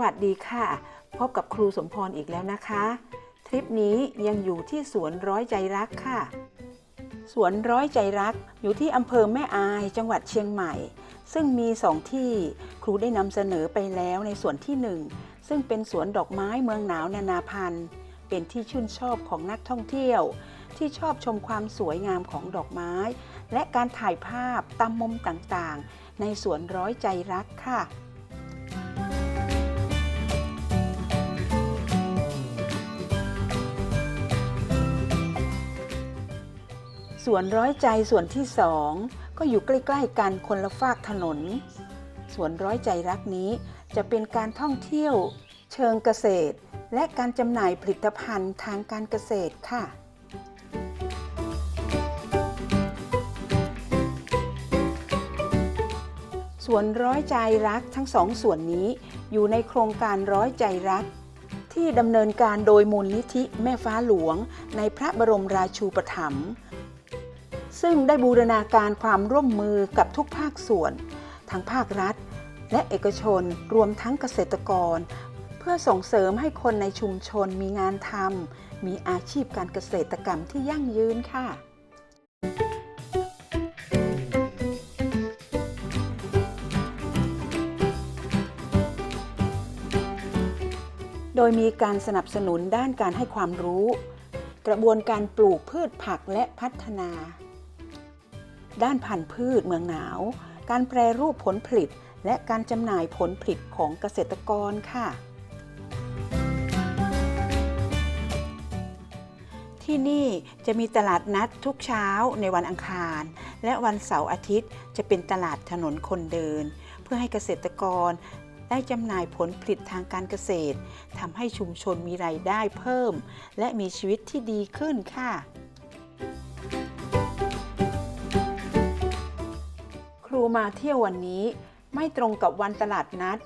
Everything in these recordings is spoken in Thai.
วัสดีค่ะ พบกับครูสมพรอีกแล้วนะคะ ทริปนี้ยังอยู่ที่สวนร้อยใจรักค่ะ สวนร้อยใจรักอยู่ที่อำเภอแม่อายจังหวัดเชียงใหม่ ซึ่งมีสองที่ครูได้นำเสนอไปแล้วในส่วนที่หนึ่งซึ่งเป็นสวนดอกไม้เมืองหนาวนานาพันธุ์ เป็นที่ชื่นชอบของนักท่องเที่ยว ที่ชอบชมความสวยงามของดอกไม้ และการถ่ายภาพตามมุมต่างๆ ในสวนร้อยใจรักค่ะ สวนร้อยใจส่วนที่สองก็อยู่ใกล้ๆกันคนละฝากถนน สวนร้อยใจรักนี้จะเป็นการท่องเที่ยวเชิงเกษตร และการจำหน่ายผลิตภัณฑ์ทางการเกษตรค่ะสวนร้อยใจรักทั้งสองส่วนนี้อยู่ในโครงการร้อยใจรัก ที่ดำเนินการโดยมูลนิธิแม่ฟ้าหลวง ในพระบรมราชูปถัมภ์ ซึ่งได้บูรณาการความร่วมมือกับทุกภาคส่วน ทั้งภาครัฐ และเอกชนรวมทั้งเกษตรกร เพื่อส่งเสริมให้คนในชุมชนมีงานทำมีอาชีพการเกษตรกรรมที่ยั่งยืนค่ะโดยมีการสนับสนุนด้านการให้ความรู้ กระบวนการปลูกพืชผักและพัฒนา ด้านพันธุ์พืชเมืองหนาว การแปรรูปผลผลิต และการจำหน่ายผลผลิตของเกษตรกรค่ะ ที่นี่จะมีตลาดนัดทุกเช้าในวันอังคาร และวันเสาร์อาทิตย์จะเป็นตลาดถนนคนเดิน เพื่อให้เกษตรกรได้จำหน่ายผลผลิตทางการเกษตรทำให้ชุมชนมีรายได้เพิ่ม และมีชีวิตที่ดีขึ้นค่ะ มาเที่ยววันนี้ ไม่ตรงกับวันตลาดนัด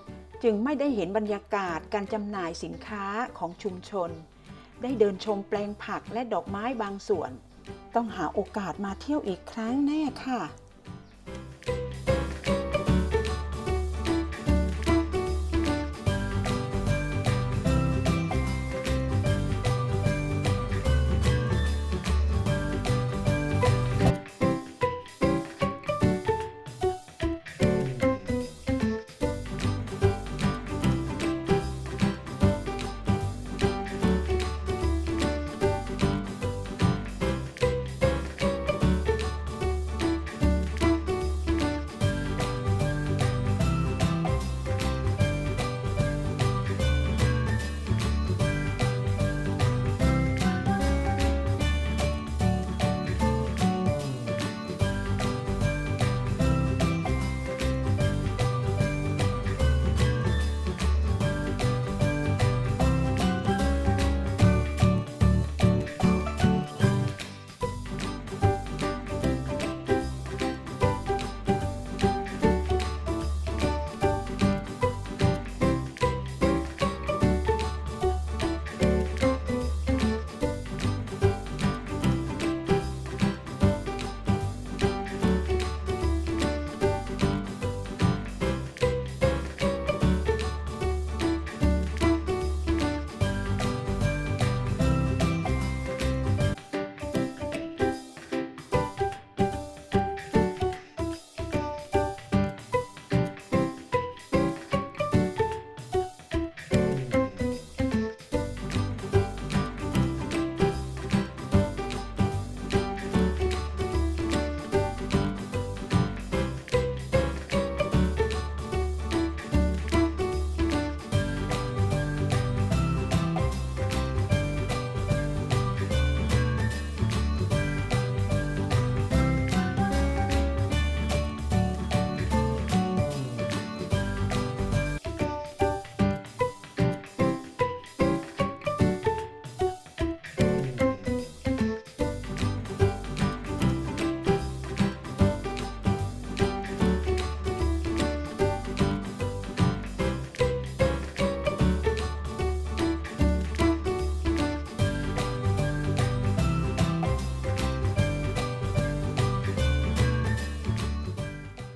จึงไม่ได้เห็นบรรยากาศการจำหน่ายสินค้าของชุมชน ได้เดินชมแปลงผักและดอกไม้บางส่วน ต้องหาโอกาสมาเที่ยวอีกครั้งแน่ค่ะ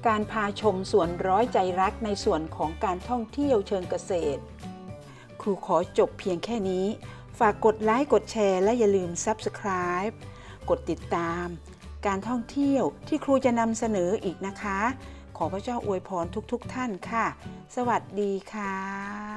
การพาชมสวนร้อยใจรักในส่วนของการท่องเที่ยวเชิงเกษตร ครูขอจบเพียงแค่นี้ ฝากกดไลค์กดแชร์และอย่าลืม Subscribe กดติดตาม การท่องเที่ยวที่ครูจะนำเสนออีกนะคะ ขอพระเจ้าอวยพรทุกๆทท่านค่ะ สวัสดีค่ะ